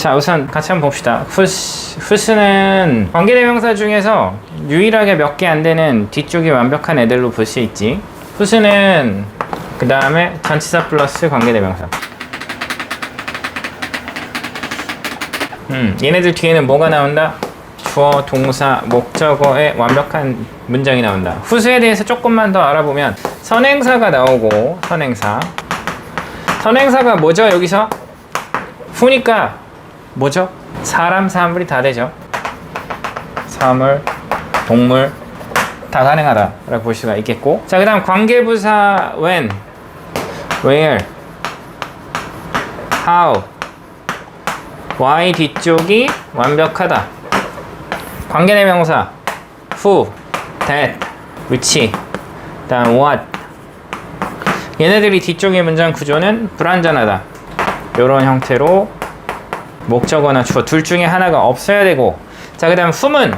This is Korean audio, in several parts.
자 우선 같이 한번 봅시다 whose는 관계대명사 중에서 유일하게 몇 개 안 되는 뒤쪽이 완벽한 애들로 볼 수 있지 whose는 그 다음에 전치사 플러스 관계대명사 음, 얘네들 뒤에는 뭐가 나온다? 주어, 동사, 목적어의 완벽한 문장이 나온다. 후수에 대해서 조금만 더 알아보면 선행사가 나오고 선행사. 선행사가 뭐죠? 여기서 후니까 뭐죠? 사람, 사물이 다 되죠. 사물, 동물 다 가능하다라고 볼 수가 있겠고. 자, 그다음 관계부사 when, where, how, y 뒤쪽이 완벽하다. 관계대명사 who, that, which, 다음 what. 얘네들이 뒤쪽의 문장 구조는 불완전하다. 이런 형태로 목적어나 주어 둘 중에 하나가 없어야 되고. 자 그 다음 whom은.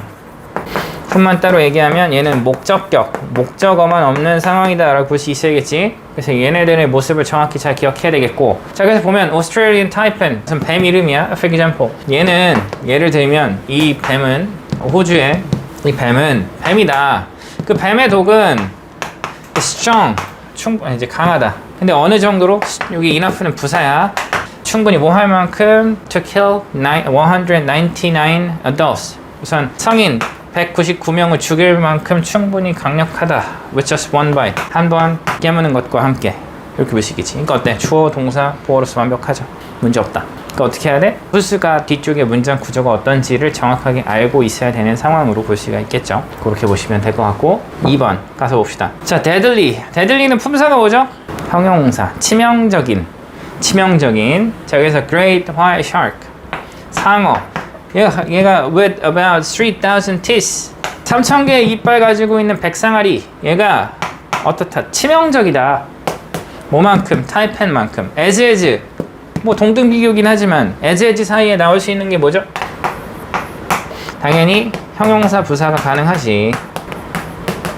whom만 따로 얘기하면 얘는 목적격 목적어만 없는 상황이다 라고 볼 수 있어야겠지. 그래서 얘네들의 모습을 정확히 잘 기억해야 되겠고. 자 그래서 보면 Australian Taipan 무슨 뱀 이름이야? For example. 얘는 예를 들면 이 뱀은 호주의 이 뱀은 뱀이다. 그 뱀의 독은 strong 충분 이제 강하다. 근데 어느 정도로? 여기 enough는 부사야 충분히 뭐할 만큼 to kill 199 adults. 우선 성인 199명을 죽일 만큼 충분히 강력하다. With just one bite. 한 번 깨무는 것과 함께. 이렇게 있겠지. 그러니까 어때? 주어 동사 보어로서 완벽하죠. 문제 없다. 그러니까 어떻게 해야 돼? 후스가 뒤쪽에 문장 구조가 어떤지를 정확하게 알고 있어야 되는 상황으로 볼 수가 있겠죠. 그렇게 보시면 될 것 같고. 2번 가서 봅시다. 자 deadly. Deadly는 품사가 뭐죠? 형용사. 치명적인 치명적인 자 그래서 great white shark. 상어. 얘가, 얘가 with about 3,000 teeth. 3,000개의 이빨 가지고 있는 백상아리. 얘가 어떻다? 치명적이다. 뭐만큼? 타이펜만큼. as as 뭐 동등 비교긴 하지만 as as 사이에 나올 수 있는 게 뭐죠? 당연히 형용사 부사가 가능하지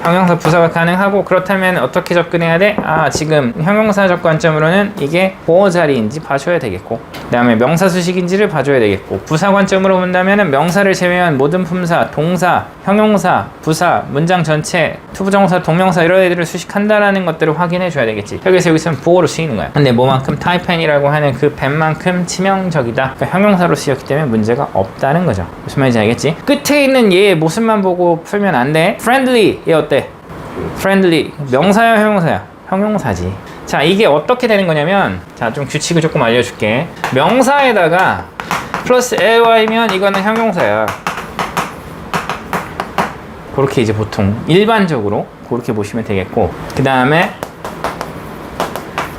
형용사 부사가 가능하고 그렇다면 어떻게 접근해야 돼? 아 지금 형용사적 관점으로는 이게 보호 자리인지 봐줘야 되겠고 그 다음에 명사 수식인지를 봐줘야 되겠고 부사 관점으로 본다면 명사를 제외한 모든 품사, 동사, 형용사, 부사, 문장 전체, 투부정사, 동명사 이런 애들을 수식한다라는 것들을 확인해 줘야 되겠지 여기서 여기서는 보호로 쓰이는 거야 근데 뭐만큼 타이펜이라고 하는 그 뱀만큼 치명적이다 그러니까 형용사로 쓰였기 때문에 문제가 없다는 거죠 무슨 말인지 알겠지? 끝에 있는 얘의 모습만 보고 풀면 안돼 friendly 얘 어때? Friendly. 명사야 형용사야? 형용사지. 자 이게 어떻게 되는 거냐면 자 좀 규칙을 조금 알려줄게. 명사에다가 플러스 ly면 이거는 형용사야. 그렇게 이제 보통 일반적으로 그렇게 보시면 되겠고 그 다음에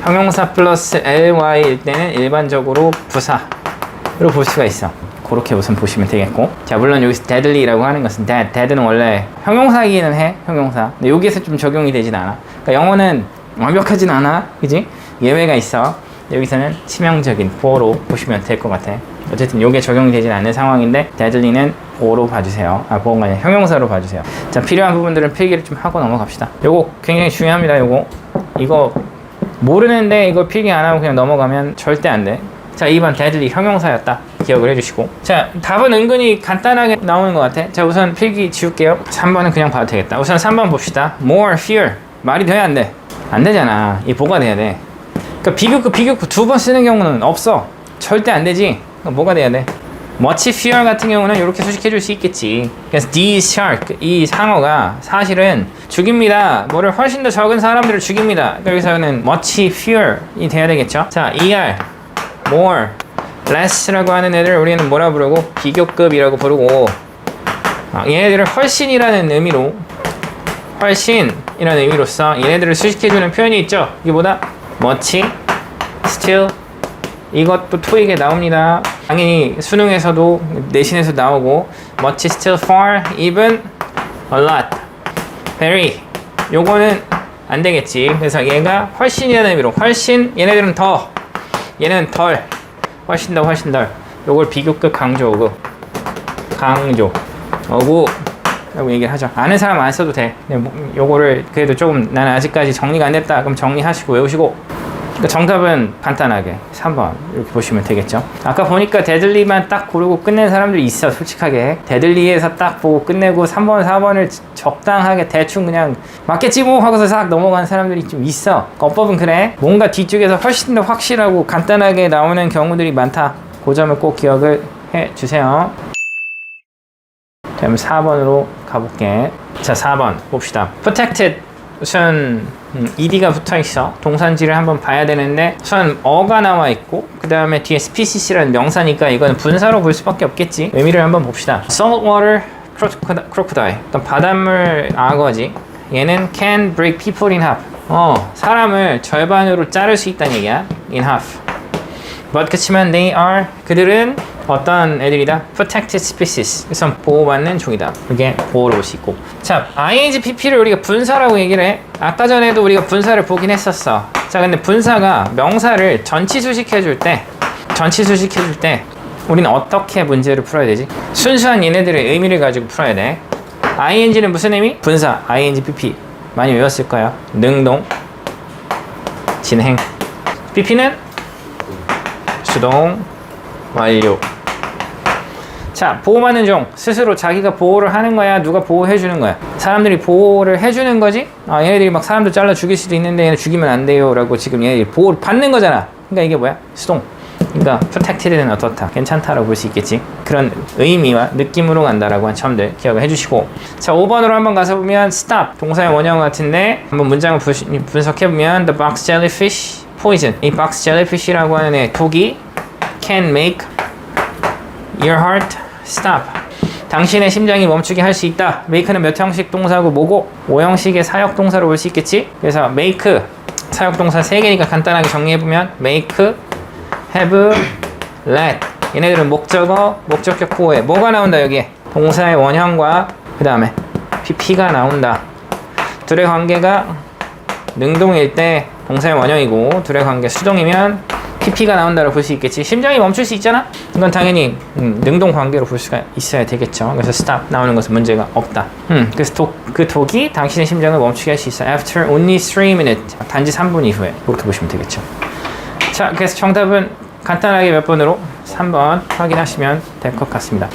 형용사 플러스 ly일 때는 일반적으로 부사로 볼 수가 있어 그렇게 우선 보시면 되겠고. 자 물론 여기서 deadly라고 하는 것은 dead, dead는 원래 형용사이기는 해 형용사. 근데 여기에서 좀 적용이 되진 않아. 그러니까 영어는 완벽하진 않아. 그지? 예외가 있어. 여기서는 치명적인 보어로 보시면 될 것 같아. 어쨌든 요게 적용이 되진 않는 상황인데 deadly는 보어로 봐주세요. 아 보어가 아니라 형용사로 봐주세요. 자 필요한 부분들은 필기를 좀 하고 넘어갑시다. 요거 굉장히 중요합니다 요거. 이거 모르는데 이거 필기 안 하고 그냥 넘어가면 절대 안돼. 자 2번 deadly 형용사였다 기억을 해주시고. 자 답은 은근히 간단하게 나오는 것 같아. 자 우선 필기 지울게요. 3번은 그냥 봐도 되겠다. 우선 3번 봅시다. More fear. 말이 돼야 안돼. 안 되잖아. 이 뭐가 돼야 돼? 그러니까 비교급 비교급 두 번 쓰는 경우는 없어. 절대 안 되지? 그러니까 뭐가 돼야 돼? Much fear 같은 경우는 이렇게 수식해 줄 수 있겠지. 그래서 these shark. 이 상어가 사실은 죽입니다. 뭐를 훨씬 더 적은 사람들을 죽입니다. 여기서는 much fear이 돼야 되겠죠? 자 er more less라고 하는 애들 우리는 뭐라 부르고? 비교급이라고 부르고. 아, 얘네들을 훨씬이라는 의미로 훨씬이라는 의미로서 얘네들을 수식해주는 표현이 있죠? 이게 뭐다? much, still. 이것도 토익에 나옵니다. 당연히 수능에서도 내신에서 나오고 much, still, far, even, a lot, very. 요거는 안 되겠지. 그래서 얘가 훨씬이라는 의미로 훨씬 얘네들은 더. 얘는 덜 훨씬 더 훨씬 덜 요걸 비교급 강조 어구 강조. 어구. 라고 얘기를 하죠. 아는 사람 안 써도 돼. 근데 뭐 요거를 그래도 조금 나는 아직까지 정리가 안 됐다. 그럼 정리하시고 외우시고 그러니까 정답은 간단하게 3번 이렇게 보시면 되겠죠. 아까 보니까 데들리만 딱 고르고 끝낸 사람들이 있어 솔직하게 데들리에서 딱 보고 끝내고 3번 4번을 적당하게 대충 그냥 맞겠지 뭐 하고서 싹 넘어간 사람들이 좀 있어. 어법은 그래. 뭔가 뒤쪽에서 훨씬 더 확실하고 간단하게 나오는 경우들이 많다. 그 점을 꼭 기억을 해 주세요. 그럼 4번으로 가볼게. 자, 4번 봅시다. protected 우선 음, ed가 붙어 있어. 동산지를 한번 봐야 되는데 우선 어가 나와 있고 그 다음에 뒤에 species라는 명사니까 이거는 분사로 볼 수밖에 없겠지. 의미를 한번 봅시다. saltwater crocodile. 어떤 바닷물 악어지. 얘는 can break people in half. 어, 사람을 절반으로 자를 수 있다는 얘기야. in half. But 그치만 they are 그들은 어떤 애들이다? Protected species. 그래서 보호받는 종이다. 이게 수 있고. 자, INGPP를 우리가 분사라고 얘기를 해. 아까 전에도 우리가 분사를 보긴 했었어. 자, 근데 분사가 명사를 전치수식해줄 때, 전치수식해줄 때, 우리는 어떻게 문제를 풀어야 되지? 순수한 얘네들의 의미를 가지고 풀어야 돼. ING는 무슨 의미? 분사, INGPP. 많이 외웠을 거야. 능동, 진행. PP는 수동 완료. 자, 보호받는 종 스스로 자기가 보호를 하는 거야, 누가 보호해 주는 거야? 사람들이 보호를 해주는 거지? 아, 얘네들이 막 사람들 잘라 죽일 수도 있는데 얘네 죽이면 안 돼요 라고 지금 얘네들이 보호를 받는 거잖아. 그러니까 이게 뭐야? 수동. 그러니까 protected는 어떻다, 괜찮다라고 볼 수 있겠지. 그런 의미와 느낌으로 간다라고 한 점들 기억을 해주시고. 자, 5번으로 한번 가서 보면 stop 동사의 원형 같은데 한번 문장을 부- 분석해 보면 the box jellyfish poison. 이 box jellyfish라고 하는 애 독이 can make your heart stop. 당신의 심장이 멈추게 할 수 있다. make는 몇 형식 동사고 뭐고 5형식의 사역 동사로 볼수 있겠지? 그래서 make 사역 동사 3개니까 간단하게 정리해 보면 make, have, let. 얘네들은 목적어, 목적격 보호해. 뭐가 나온다 여기에? 동사의 원형과 그 다음에 pp가 나온다. 둘의 관계가 능동일 때 동사의 원형이고 둘의 관계 수동이면 PP가 나온다고 볼 수 있겠지. 심장이 멈출 수 있잖아. 이건 당연히 음, 능동 관계로 볼 수가 있어야 되겠죠. 그래서 stop 나오는 것은 문제가 없다. 음, 그래서 독, 그 독이 당신의 심장을 멈추게 할 수 있어. After only 3 minutes. 단지 3분 이후에 그렇게 보시면 되겠죠. 자, 그래서 정답은 간단하게 몇 번으로 3번 확인하시면 될 것 같습니다.